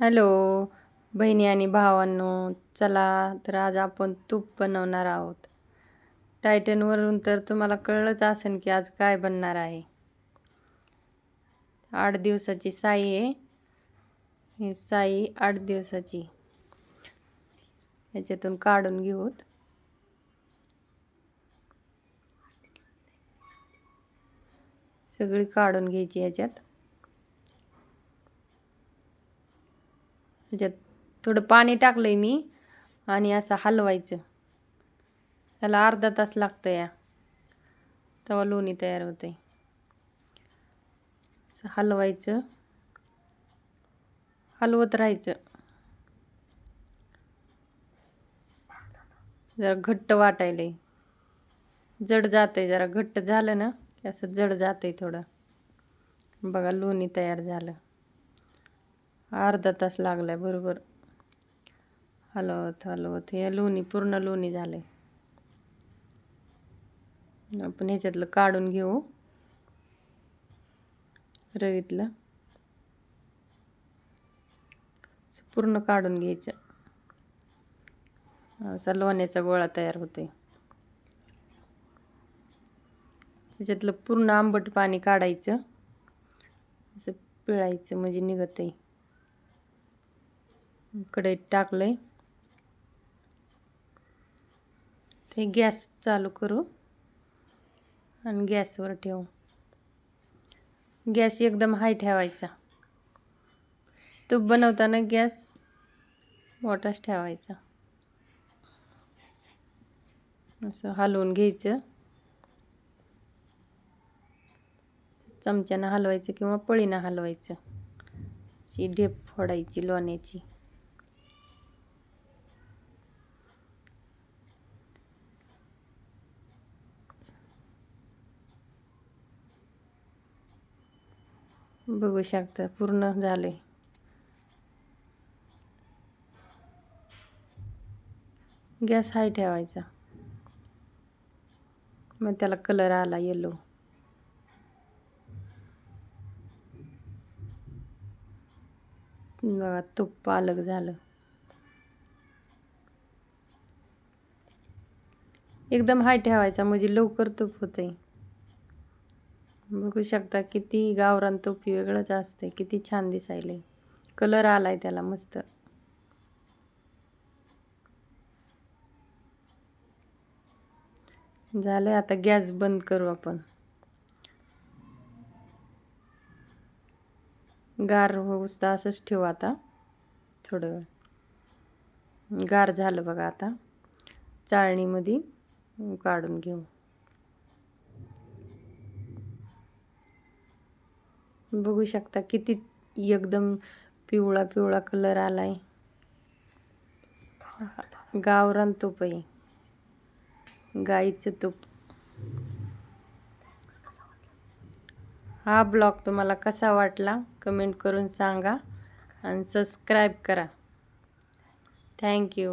Hello बहिणी आणि भावांनो चला तर आज आपण तूप बनवणार आहोत. टायटनवरून तर तुम्हाला कळलंच असेल की आज काय बनणार आहे. आठ दिवसाची साई आहे. ही साई आठ दिवसाची. याच्यातून काढून घेऊत. सगळी काढून घ्यायची ह्याच्यात ह्याच्यात थोडं पाणी टाकलं आहे मी आणि असं हलवायचं. त्याला अर्धा तास लागतं या तेव्हा लोणी तयार होते असं हलवायचं. हलवत राहायचं. जरा घट्ट वाटायला जड जातंय जरा घट्ट झालं ना की असं जड जातंय थोडं. बघा लोणी तयार झालं. अर्धा तास लागलाय बरोबर. हलवत हलवत. हे लोणी पूर्ण लोणी झालंय. आपण ह्याच्यातलं काढून घेऊ. रवीतलं. पूर्ण काढून घ्यायचं. असा लोण्याचा गोळा तयार होते त्याच्यातलं पूर्ण आंबट पाणी काढायचं. असं पिळायचं म्हणजे निघत आहे कढईत आहे ते गॅस चालू करू आणि गॅसवर ठेवू. गॅस एकदम हाय ठेवायचा. तूप बनवताना गॅस मोठाच ठेवायचा. असं हलवून घ्यायचं. चमच्यानं हलवायचं किंवा पळीनं हलवायचं. अशी ढेप फोडायची लोण्याची. बघू शकता पूर्ण झाले. गॅस हाय ठेवायचा. मग त्याला कलर आला येलो बघा तूप पालक झालं. एकदम हाय ठेवायचा म्हणजे लवकर तूप होते बघू शकता किती गावरान तूप वेगळंच असते किती छान दिसायले कलर आलाय त्याला मस्त. झालंय आता गॅस बंद करू आपण. गार होऊस असंच ठेवू आता थोडं वेळ. गार झालं बघा आता. चाळणीमध्ये काढून घेऊ. बघू शकता किती एकदम पिवळा पिवळा कलर आलाय. गावरान तूप आहे गाईचं तूप. हा ब्लॉग तुम्हाला कसा वाटला कमेंट करून सांगा आणि सबस्क्राईब करा. थँक्यू